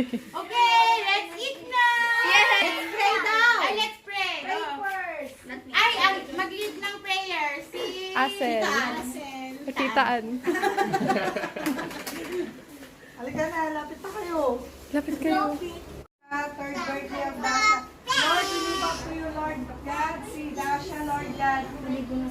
Okay, let's eat now. Let's pray daw. Ay, let's pray. Pray Oh. first. Ay, ang mag-lead ng prayer si Asel. Asel. Nakitaan. Halika na, lapit na kayo. Lapit kayo. Ah, third birthday of Dasha. Lord, we up to you, Lord God. Si Dasha, Lord God.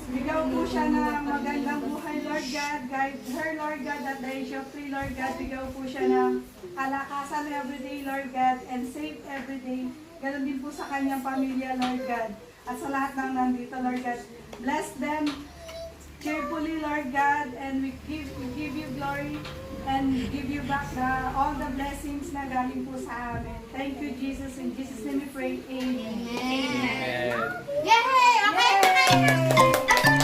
Bigyan po siya ng magandang buhay, Lord God. Guide her, Lord God, at the age of three, Lord God. Bigyan po siya ng kalakasan everyday, Lord God, and safe everyday. Ganon din po sa kanyang pamilya, Lord God. At sa lahat ng nandito, Lord God. Bless them cheerfully, Lord God, and we give, we give you glory and give you back the, all the blessings na galing po sa amin. Thank you, Jesus. In Jesus' name we pray. Amen. And... Yay! Okay, okay.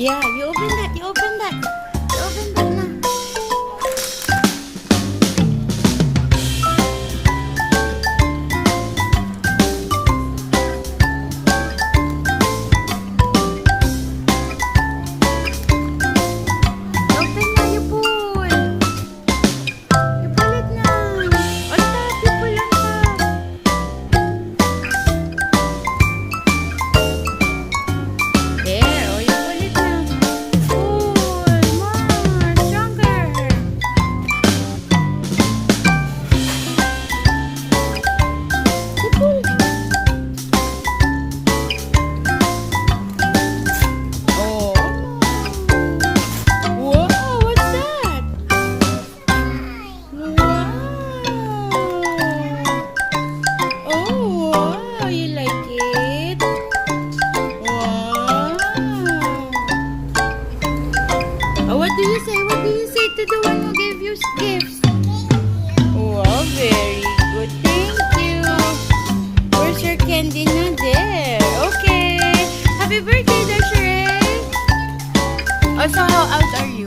Yeah, candy na there. Okay. Happy birthday, Desiree. Also, how out are you?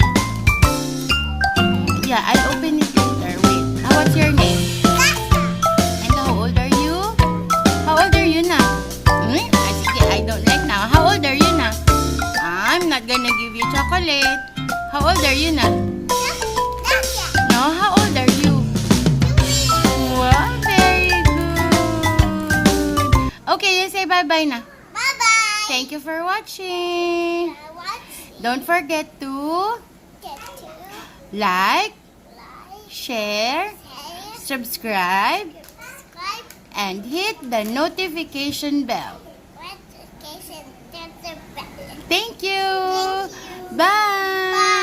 Yeah, I'll open it later. Wait, what's your name? And how old are you? How old are you now? Hmm? I see, I don't like now. How old are you now? I'm not gonna give you chocolate. How old are you now? Thank you for watching. Don't forget to like, share, subscribe, and hit the notification bell. Thank you. Bye.